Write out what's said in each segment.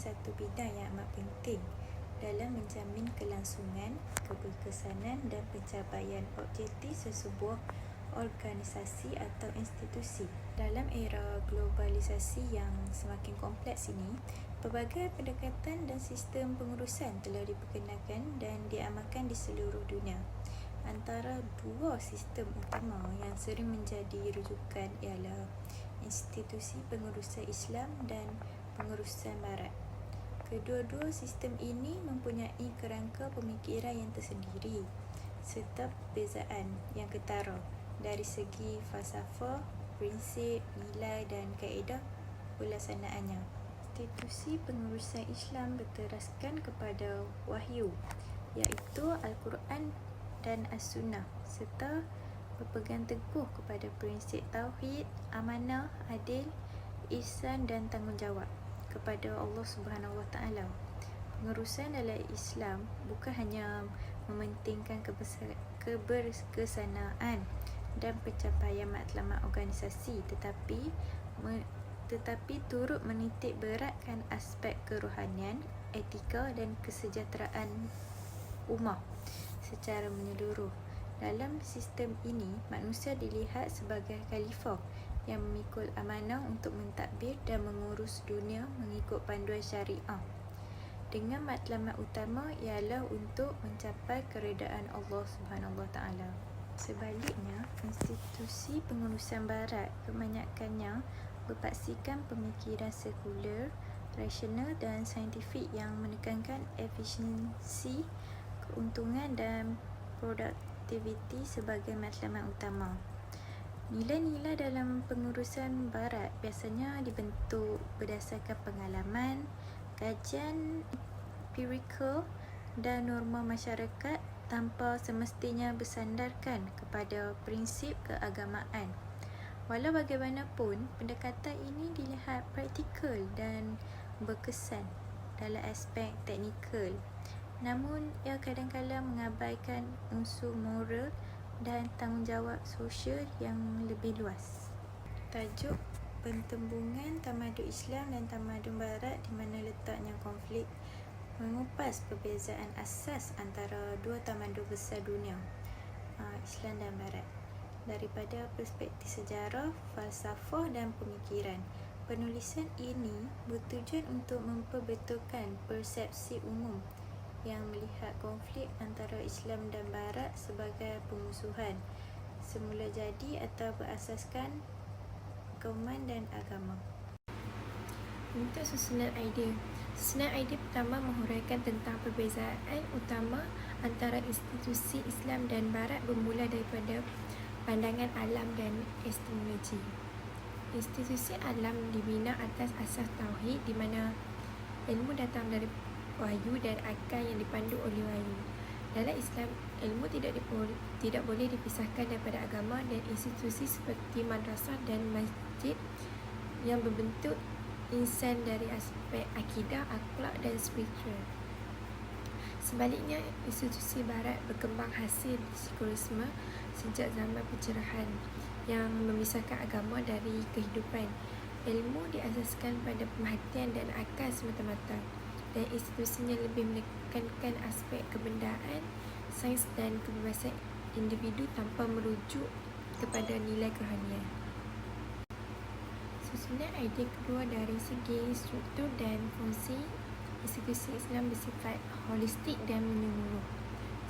Satu bidang yang amat penting dalam menjamin kelangsungan, keberkesanan dan pencapaian objektif sesebuah organisasi atau institusi. Dalam era globalisasi yang semakin kompleks ini, pelbagai pendekatan dan sistem pengurusan telah diperkenalkan dan diamalkan di seluruh dunia. Antara dua sistem utama yang sering menjadi rujukan ialah institusi pengurusan Islam dan pengurusan Barat. Kedua-dua sistem ini mempunyai kerangka pemikiran yang tersendiri serta perbezaan yang ketara dari segi falsafah, prinsip, nilai dan kaedah pelaksanaannya. Institusi pengurusan Islam berteraskan kepada wahyu iaitu Al-Quran dan As-Sunnah serta berpegang teguh kepada prinsip tauhid, amanah, adil, ihsan dan tanggungjawab kepada Allah Subhanahu Wa Taala. Pengurusan dalam Islam bukan hanya mementingkan keberkesanaan dan pencapaian matlamat organisasi tetapi me, tetapi turut menitik beratkan aspek kerohanian, etika dan kesejahteraan umat secara menyeluruh. Dalam sistem ini, manusia dilihat sebagai khalifah yang memikul amanah untuk mentadbir dan mengurus dunia mengikut panduan syariah. Dengan matlamat utama ialah untuk mencapai keredaan Allah Subhanahu Taala. Sebaliknya, institusi pengurusan barat kebanyakannya berpaksikan pemikiran sekular, rasional dan saintifik yang menekankan efisiensi, keuntungan dan produktiviti sebagai matlamat utama. Nilai-nilai dalam pengurusan barat biasanya dibentuk berdasarkan pengalaman, kajian empirikal dan norma masyarakat tanpa semestinya bersandarkan kepada prinsip keagamaan. Walau bagaimanapun, pendekatan ini dilihat praktikal dan berkesan dalam aspek teknikal. Namun, ia kadang-kadang mengabaikan unsur moral dan tanggungjawab sosial yang lebih luas. Tajuk Pentembungan Tamadun Islam dan Tamadun Barat di mana letaknya konflik mengupas perbezaan asas antara dua tamadun besar dunia, Islam dan Barat. Daripada perspektif sejarah, falsafah dan pemikiran, penulisan ini bertujuan untuk memperbetulkan persepsi umum yang melihat konflik antara Islam dan Barat sebagai pemusuhan semula jadi atau berasaskan kauman dan agama. Untuk susunan idea, susunan idea pertama menghuraikan tentang perbezaan utama antara institusi Islam dan Barat bermula daripada pandangan alam dan epistemologi. Institusi alam dibina atas asas tauhid di mana ilmu datang dari wahyu dan akal yang dipandu oleh wahyu. Dalam Islam, ilmu tidak dipol- tidak boleh dipisahkan daripada agama dan institusi seperti madrasah dan masjid yang berbentuk insan dari aspek akidah, akhlak dan spiritual. Sebaliknya, institusi barat berkembang hasil sekularisme sejak zaman pencerahan yang memisahkan agama dari kehidupan. Ilmu diasaskan pada pemerhatian dan akal semata-mata dan institusinya lebih menekankan aspek kebendaan, sains dan kebebasan individu tanpa merujuk kepada nilai kerohanian. Susunan idea kedua dari segi struktur dan fungsi institusi Islam bersifat holistik dan menyeluruh.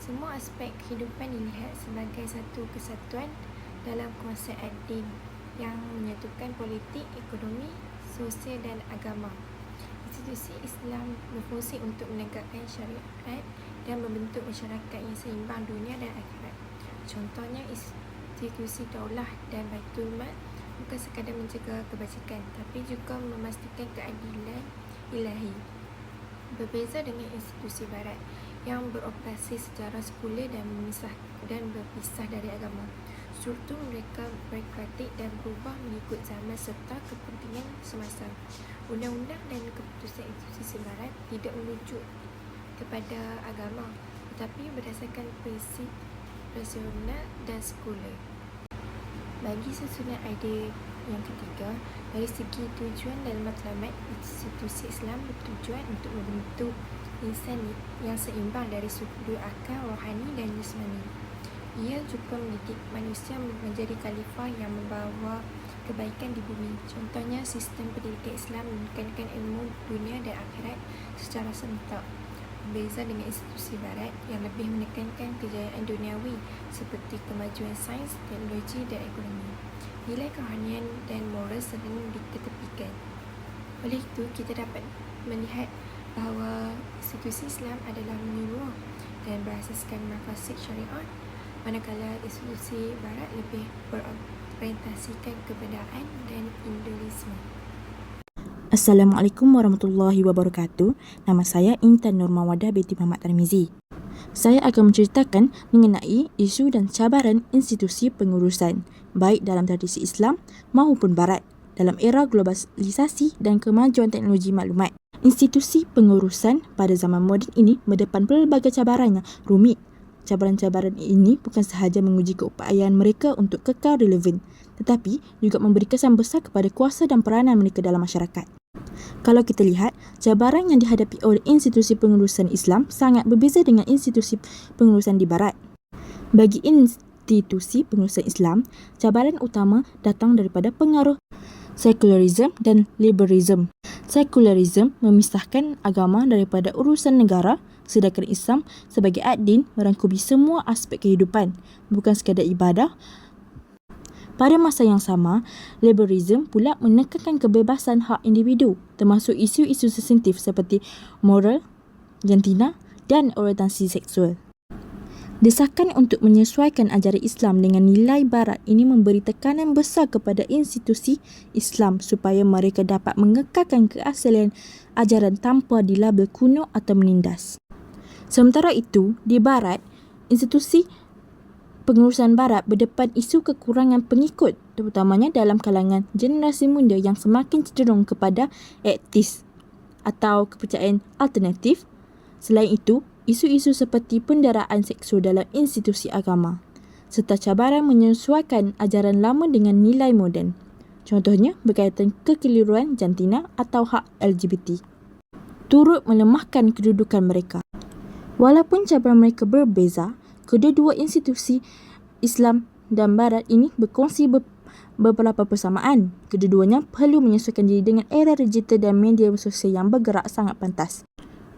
Semua aspek kehidupan dilihat sebagai satu kesatuan dalam konsep adil yang menyatukan politik, ekonomi, sosial dan agama institusi Islam berfungsi untuk menegakkan syariat dan membentuk masyarakat yang seimbang dunia dan akhirat. Contohnya institusi daulah dan baitul mal bukan sekadar mencegah kebajikan tapi juga memastikan keadilan ilahi. Berbeza dengan institusi barat yang beroperasi secara sekuler dan memisah dan berpisah dari agama. Struktur mereka berkritik dan berubah mengikut zaman serta kepentingan semasa. Undang-undang dan keputusan institusi barat tidak merujuk kepada agama tetapi berdasarkan prinsip rasional dan sekular. Bagi susunan idea yang ketiga, dari segi tujuan dan matlamat, institusi Islam bertujuan untuk membentuk insan yang seimbang dari sudut akal, rohani dan jasmani. Ia juga mendidik manusia menjadi khalifah yang membawa kebaikan di bumi. Contohnya, sistem pendidikan Islam menekankan ilmu dunia dan akhirat secara serentak. Berbeza dengan institusi barat yang lebih menekankan kejayaan duniawi seperti kemajuan sains, teknologi dan ekonomi. Nilai kerohanian dan moral sering diketepikan. Oleh itu, kita dapat melihat bahawa institusi Islam adalah menyeluruh dan berasaskan maqasid syariat manakala institusi barat lebih berorientasikan kebendaan dan individualisme. Assalamualaikum warahmatullahi wabarakatuh. Nama saya Intan Nurmawada binti Muhammad Tarmizi. Saya akan menceritakan mengenai isu dan cabaran institusi pengurusan baik dalam tradisi Islam maupun barat dalam era globalisasi dan kemajuan teknologi maklumat. Institusi pengurusan pada zaman moden ini berdepan pelbagai cabaran yang rumit. Cabaran-cabaran ini bukan sahaja menguji keupayaan mereka untuk kekal relevan, tetapi juga memberi kesan besar kepada kuasa dan peranan mereka dalam masyarakat. Kalau kita lihat, cabaran yang dihadapi oleh institusi pengurusan Islam sangat berbeza dengan institusi pengurusan di barat. Bagi institusi pengurusan Islam, cabaran utama datang daripada pengaruh sekularisme dan liberalisme. Sekularisme memisahkan agama daripada urusan negara, sedangkan Islam sebagai ad-din merangkumi semua aspek kehidupan, bukan sekadar ibadah, pada masa yang sama, liberalism pula menekankan kebebasan hak individu termasuk isu-isu sensitif seperti moral, jantina dan orientasi seksual. Desakan untuk menyesuaikan ajaran Islam dengan nilai barat ini memberi tekanan besar kepada institusi Islam supaya mereka dapat mengekalkan keasalian ajaran tanpa dilabel kuno atau menindas. Sementara itu, di barat, institusi pengurusan barat berdepan isu kekurangan pengikut terutamanya dalam kalangan generasi muda yang semakin cenderung kepada etis atau kepercayaan alternatif. Selain itu, isu-isu seperti pendaraan seksual dalam institusi agama serta cabaran menyesuaikan ajaran lama dengan nilai moden. Contohnya berkaitan kekeliruan jantina atau hak LGBT. Turut melemahkan kedudukan mereka. Walaupun cabaran mereka berbeza, kedua-dua institusi Islam dan Barat ini berkongsi ber, beberapa persamaan. Kedua-duanya perlu menyesuaikan diri dengan era digital dan media sosial yang bergerak sangat pantas.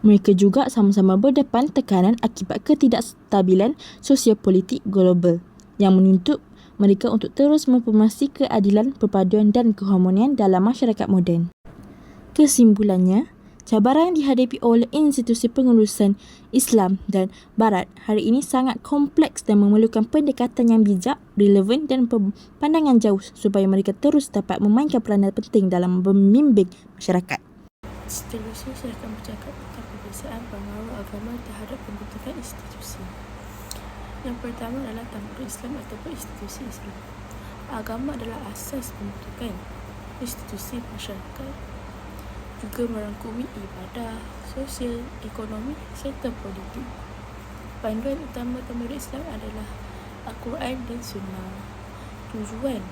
Mereka juga sama-sama berdepan tekanan akibat ketidakstabilan sosial politik global yang menuntut mereka untuk terus mempromasi keadilan, perpaduan dan keharmonian dalam masyarakat moden. Kesimpulannya, Cabaran yang dihadapi oleh institusi pengurusan Islam dan Barat hari ini sangat kompleks dan memerlukan pendekatan yang bijak, relevan dan pandangan jauh supaya mereka terus dapat memainkan peranan penting dalam membimbing masyarakat. Seterusnya saya akan bercakap perbezaan pengaruh agama terhadap pembentukan institusi. Yang pertama adalah tampuk Islam atau institusi Islam. Agama adalah asas pembentukan institusi masyarakat juga merangkumi ibadah, sosial, ekonomi serta politik. Panduan utama tamadun Islam adalah Al-Quran dan Sunnah. Tujuan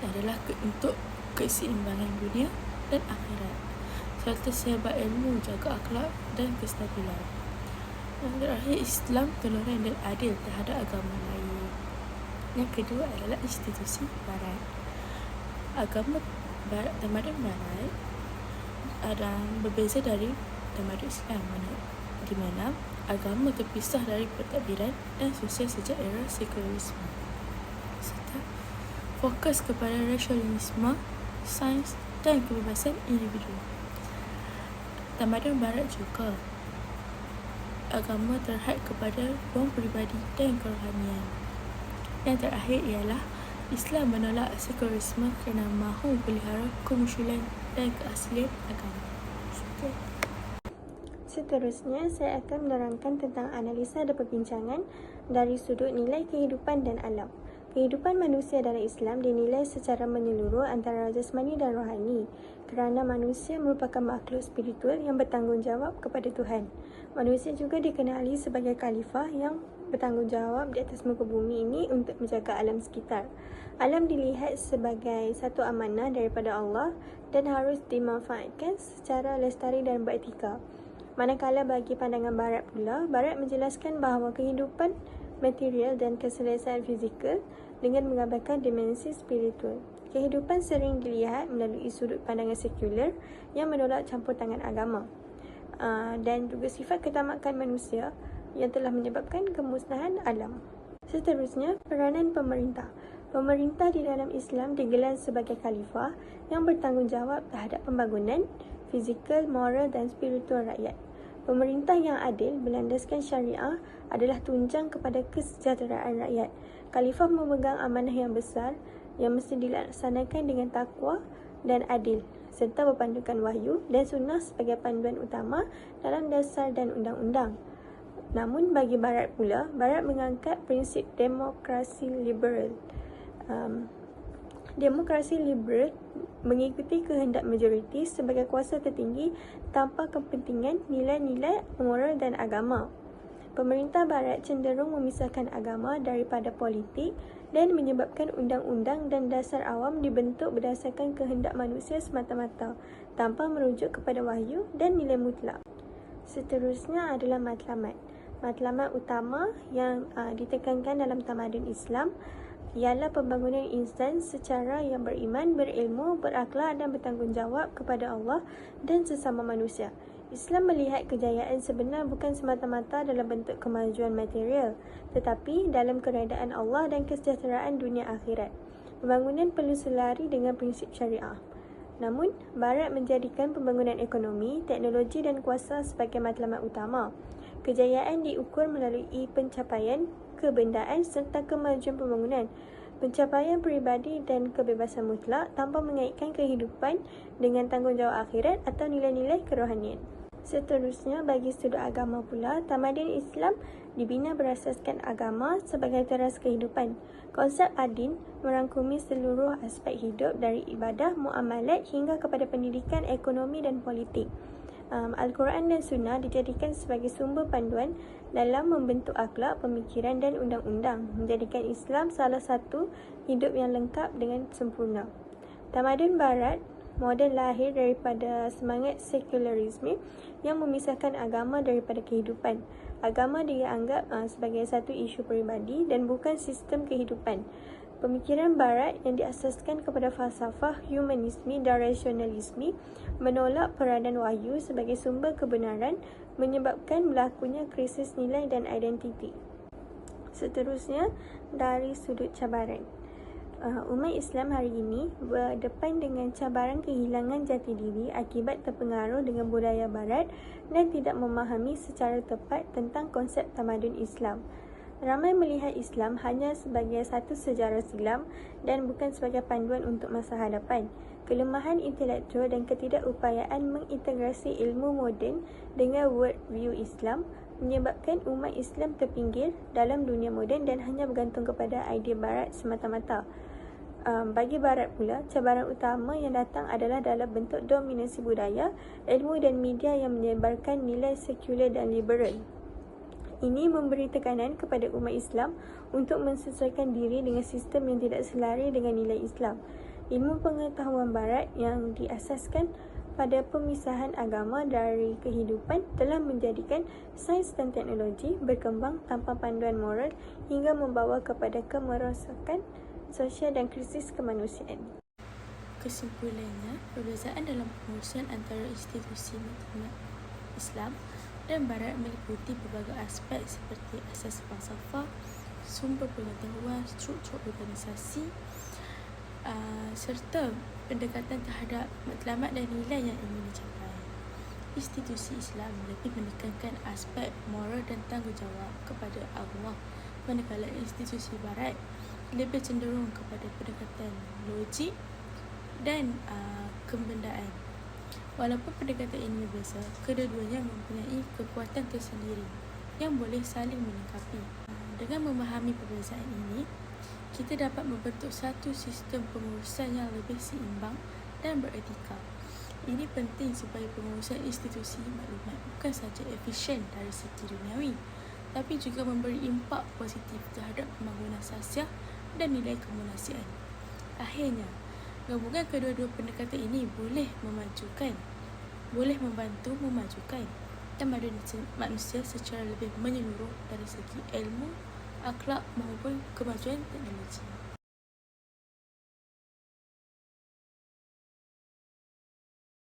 adalah untuk keseimbangan dunia dan akhirat serta sehabak ilmu, jaga akhlak dan kestabilan. Yang terakhir, Islam toleran dan adil terhadap agama lain. Yang kedua adalah institusi barat. Agama barat, tamadun barat ada berbeza dari tamadun Islam mana di mana agama terpisah dari pentadbiran dan sosial sejak era sekularisme serta fokus kepada rasionalisme, sains dan kebebasan individu. Tamadun Barat juga agama terhad kepada ruang peribadi dan kerohanian. Yang terakhir ialah Islam menolak sekularisme kerana mahu pelihara kemusyilan dan keaslian agama. Seterusnya, saya akan menerangkan tentang analisa dan perbincangan dari sudut nilai kehidupan dan alam. Kehidupan manusia dalam Islam dinilai secara menyeluruh antara jasmani dan rohani kerana manusia merupakan makhluk spiritual yang bertanggungjawab kepada Tuhan. Manusia juga dikenali sebagai khalifah yang bertanggungjawab di atas muka bumi ini untuk menjaga alam sekitar. Alam dilihat sebagai satu amanah daripada Allah dan harus dimanfaatkan secara lestari dan beretika. Manakala bagi pandangan barat pula, barat menjelaskan bahawa kehidupan material dan keselesaan fizikal dengan mengabaikan dimensi spiritual. Kehidupan sering dilihat melalui sudut pandangan sekular yang menolak campur tangan agama. Uh, dan juga sifat ketamakan manusia yang telah menyebabkan kemusnahan alam. Seterusnya, peranan pemerintah. Pemerintah di dalam Islam digelar sebagai khalifah yang bertanggungjawab terhadap pembangunan fizikal, moral dan spiritual rakyat. Pemerintah yang adil berlandaskan syariah adalah tunjang kepada kesejahteraan rakyat. Khalifah memegang amanah yang besar yang mesti dilaksanakan dengan takwa dan adil serta berpandukan wahyu dan sunnah sebagai panduan utama dalam dasar dan undang-undang. Namun bagi Barat pula, Barat mengangkat prinsip demokrasi liberal. Um, demokrasi liberal mengikuti kehendak majoriti sebagai kuasa tertinggi tanpa kepentingan nilai-nilai moral dan agama. Pemerintah Barat cenderung memisahkan agama daripada politik dan menyebabkan undang-undang dan dasar awam dibentuk berdasarkan kehendak manusia semata-mata tanpa merujuk kepada wahyu dan nilai mutlak. Seterusnya adalah matlamat matlamat utama yang uh, ditekankan dalam tamadun Islam ialah pembangunan insan secara yang beriman, berilmu, berakhlak dan bertanggungjawab kepada Allah dan sesama manusia. Islam melihat kejayaan sebenar bukan semata-mata dalam bentuk kemajuan material, tetapi dalam keredaan Allah dan kesejahteraan dunia akhirat. Pembangunan perlu selari dengan prinsip syariah. Namun, Barat menjadikan pembangunan ekonomi, teknologi dan kuasa sebagai matlamat utama. Kejayaan diukur melalui pencapaian kebendaan serta kemajuan pembangunan, pencapaian peribadi dan kebebasan mutlak tanpa mengaitkan kehidupan dengan tanggungjawab akhirat atau nilai-nilai kerohanian. Seterusnya, bagi sudut agama pula, tamadun Islam dibina berasaskan agama sebagai teras kehidupan. Konsep adin merangkumi seluruh aspek hidup dari ibadah, muamalat hingga kepada pendidikan, ekonomi dan politik um, Al-Quran dan Sunnah dijadikan sebagai sumber panduan dalam membentuk akhlak, pemikiran dan undang-undang, menjadikan Islam salah satu hidup yang lengkap dengan sempurna. Tamadun Barat moden lahir daripada semangat sekularisme yang memisahkan agama daripada kehidupan. Agama dianggap uh, sebagai satu isu peribadi dan bukan sistem kehidupan. Pemikiran barat yang diasaskan kepada falsafah humanisme dan rasionalisme menolak peranan wahyu sebagai sumber kebenaran menyebabkan berlakunya krisis nilai dan identiti. Seterusnya, dari sudut cabaran. Uh, umat Islam hari ini berdepan dengan cabaran kehilangan jati diri akibat terpengaruh dengan budaya barat dan tidak memahami secara tepat tentang konsep tamadun Islam. Ramai melihat Islam hanya sebagai satu sejarah silam dan bukan sebagai panduan untuk masa hadapan. Kelemahan intelektual dan ketidakupayaan mengintegrasi ilmu moden dengan world view Islam menyebabkan umat Islam terpinggir dalam dunia moden dan hanya bergantung kepada idea barat semata-mata. Um, bagi barat pula, cabaran utama yang datang adalah dalam bentuk dominasi budaya, ilmu dan media yang menyebarkan nilai sekular dan liberal. Ini memberi tekanan kepada umat Islam untuk mensesuaikan diri dengan sistem yang tidak selari dengan nilai Islam. Ilmu pengetahuan barat yang diasaskan pada pemisahan agama dari kehidupan telah menjadikan sains dan teknologi berkembang tanpa panduan moral hingga membawa kepada kemerosakan sosial dan krisis kemanusiaan. Kesimpulannya, perbezaan dalam pengurusan antara institusi matlamat Islam dan barat meliputi pelbagai aspek seperti asas falsafah, sumber pengetahuan, struktur organisasi uh, serta pendekatan terhadap matlamat dan nilai yang ingin dicapai. Institusi Islam lebih menekankan aspek moral dan tanggungjawab kepada Allah manakala institusi barat lebih cenderung kepada pendekatan logik dan uh, kebendaan Walaupun pendekatan ini berbeza, kedua-duanya mempunyai kekuatan tersendiri yang boleh saling melengkapi. Dengan memahami perbezaan ini, kita dapat membentuk satu sistem pengurusan yang lebih seimbang dan beretika. Ini penting supaya pengurusan institusi maklumat bukan saja efisien dari segi duniawi, tapi juga memberi impak positif terhadap pembangunan sasiah dan nilai kemanusiaan. Akhirnya, gabungan kedua-dua pendekatan ini boleh memajukan, boleh membantu memajukan tamadan manusia secara lebih menyeluruh dari segi ilmu, akhlak maupun kemajuan teknologi.